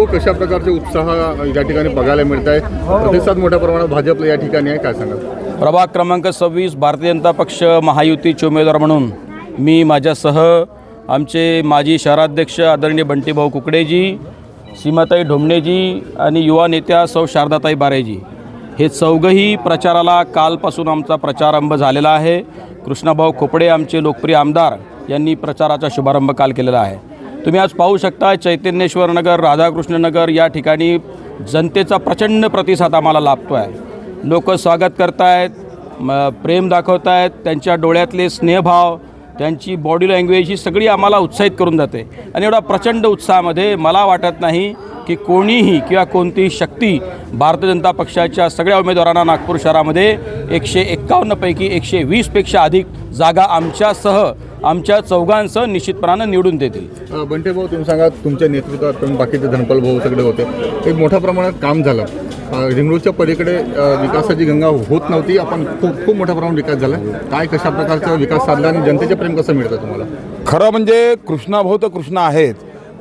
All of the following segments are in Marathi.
भाऊ कशा प्रकारचे उत्साह या ठिकाणी बघायला मिळत आहे प्रतिसाद मोठ्या प्रमाणात भाजपला या ठिकाणी आहे. काय सांगाल? प्रभाग क्रमांक सव्वीस भारतीय जनता पक्ष महायुतीचे उमेदवार म्हणून मी माझ्यासह आमचे माजी शहराध्यक्ष आदरणीय बंटीभाऊ कुकडेजी सीमाताई ढोमणेजी आणि युवा नेत्या सौ शारदाताई बारेजी. हे चौघही प्रचाराला कालपासून आमचा प्रचार आरंभ झालेला आहे. कृष्णाभाऊ खोपडे आमचे लोकप्रिय आमदार यांनी प्रचाराचा शुभारंभ काल केलेला आहे. तुम्ही आज पाहू शकता चैतन्येश्वर नगर राधाकृष्ण नगर या ठिकाणी जनतेचा प्रचंड प्रतिसाद आम्हाला लाभतो आहे लोक स्वागत करतायत म प्रेम दाखवत आहेत त्यांच्या डोळ्यातले स्नेहभाव त्यांची बॉडी लँग्वेज ही सगळी आम्हाला उत्साहित करून जाते. आणि एवढा प्रचंड उत्साहामध्ये मला वाटत नाही की कोणीही किंवा कोणतीही शक्ती भारतीय जनता पक्षाच्या सगळ्या उमेदवारांना नागपूर शहरामध्ये एकशे एक्कावन्नपैकी एकशे वीसपेक्षा अधिक जागा आमच्यासह आमच्या चौघांसह निश्चितपणानं निवडून देतील. बंटे भाऊ तुम्ही सांगा तुमच्या नेतृत्वात तुम्ही बाकीचे धनपाल भाऊ सगळे होते. एक मोठ्या प्रमाणात काम झालं. अ, रिंगरोडच्या पलीकडे विकासाची गंगा होत नव्हती. आपण खूप खूप मोठ्या प्रमाणात विकास झाला. काय कशा प्रकारचा विकास साधला आणि जनतेचे प्रेम कसं मिळतं तुम्हाला? खरं म्हणजे कृष्णाभाऊ तर कृष्ण आहेत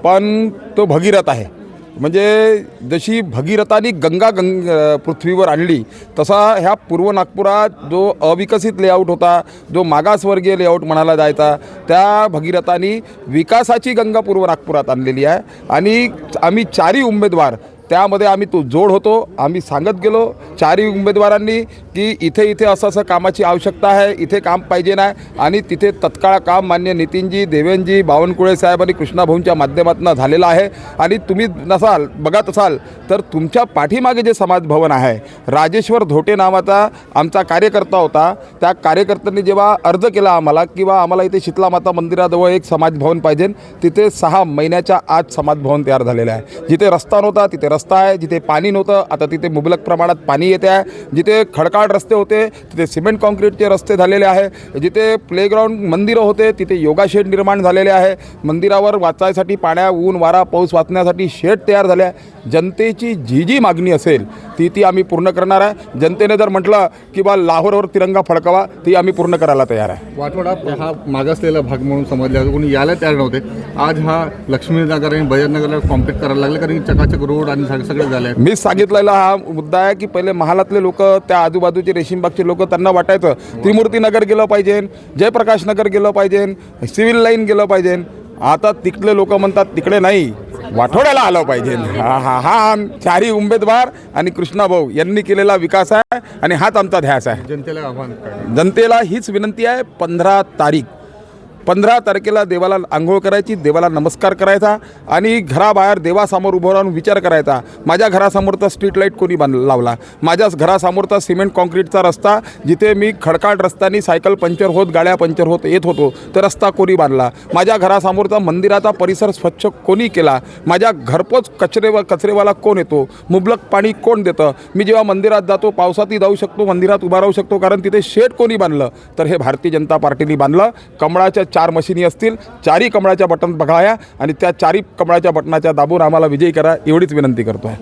पण तो भगीरथ आहे. म्हणजे जशी भगीरथानी गंगा गंग पृथ्वीवर आणली तसा ह्या पूर्व नागपुरात जो अविकसित लेआउट होता जो मागासवर्गीय लेआउट म्हणाला जायचा त्या भगीरथानी विकासाची गंगा पूर्व नागपुरात आणलेली आहे. आणि आम्ही चारही उमेदवार त्यामध्ये आम्ही तो जोड होतो आम्ही सांगत गेलो चारही उमेदवारांनी की इथे इथे असं असं कामाची आवश्यकता आहे इथे काम पाहिजे नाही आणि तिथे तत्काळ काम मान्य नितीनजी देवेनजी बावनकुळे साहेब आणि कृष्णाभाऊंच्या माध्यमातून झालेलं आहे. आणि तुम्ही नसाल बघत असाल तर तुमच्या पाठीमागे जे समाज भवन आहे राजेश्वर धोटे नावाचा आमचा कार्यकर्ता होता. त्या कार्यकर्त्यांनी जेव्हा अर्ज केला आम्हाला किंवा आम्हाला इथे शीतला माता मंदिराजवळ एक समाज भवन पाहिजे तिथे सहा महिन्याच्या आत समाज भवन तयार झालेलं आहे. जिथे रस्ता नव्हता तिथे रस्ता रस्ता आहे जिथे पाणी नव्हतं. आता तिथे मुबलक प्रमाणात पाणी येते आहे. जिथे खडकाळ रस्ते होते तिथे सिमेंट कॉन्क्रीटचे रस्ते झालेले आहे. जिथे प्लेग्राऊंड मंदिरं होते तिथे योगा शेड निर्माण झालेले आहे. मंदिरावर वाचायसाठी पाण्या ऊन वारा पाऊस वाचण्यासाठी शेड तयार झाले आहे. जनतेची जी जी मागणी असेल ती ती आम्ही पूर्ण करणार आहे. जनतेने जर म्हटलं की बा लाहोरवर तिरंगा फडकावा ती आम्ही पूर्ण करायला तयार आहे. वाटवाडा हा मागासलेला भाग म्हणून समजला कोणी यायला तयार नव्हते. आज हा लक्ष्मीनगर आणि बजाजनगरला कॉम्पिट करायला लागले कारण की चकाचक रोड आणि सगळे झाले मी सांगितलेला हा मुद्दा आहे की पहिले महालातले लोक त्या आजूबाजूचे रेशीमबागचे लोक त्यांना वाटायचं त्रिमूर्ती नगर गेलं पाहिजे जयप्रकाश नगर गेलं पाहिजे सिव्हिल लाईन गेलं पाहिजे. आता तिकडले लोक म्हणतात तिकडे नाही वाठोड्याला आलं पाहिजे. हा हा हा चारही उमेदवार आणि कृष्णाभाऊ यांनी केलेला विकास आहे आणि हाच आमचा ध्यास आहे. जनतेला आव्हान जनतेला हीच विनंती आहे पंधरा तारीख. पंधरा तारखेला देवाला आंघोळ करायची देवाला नमस्कार करायचा आणि घराबाहेर देवासमोर उभं राहून विचार करायचा. माझ्या घरासमोरचा स्ट्रीट लाइट कोणी बांध लावला? माझ्या घरासमोरचा सिमेंट कॉन्क्रीटचा रस्ता जिथे मी खडकाळ रस्त्याने सायकल पंक्चर होत गाड्या पंक्चर होत येत होतो तर रस्ता कोणी बांधला? माझ्या घरासमोरचा मंदिराचा परिसर स्वच्छ कोणी केला? माझ्या घरपोच कचरे कचरेवाला कोण येतो? मुबलक पाणी कोण देतं? मी जेव्हा मंदिरात जातो पावसातही जाऊ शकतो मंदिरात उभा राहू शकतो कारण तिथे शेड कोणी बांधलं? तर हे भारतीय जनता पार्टीने बांधलं. कमळाच्या चार मशिनी असतील. चारही कमळाच्या बटन बघाया आणि त्या चारही कमळाच्या बटनाच्या दाबून आम्हाला विजयी करा एवढीच विनंती करतो. आहे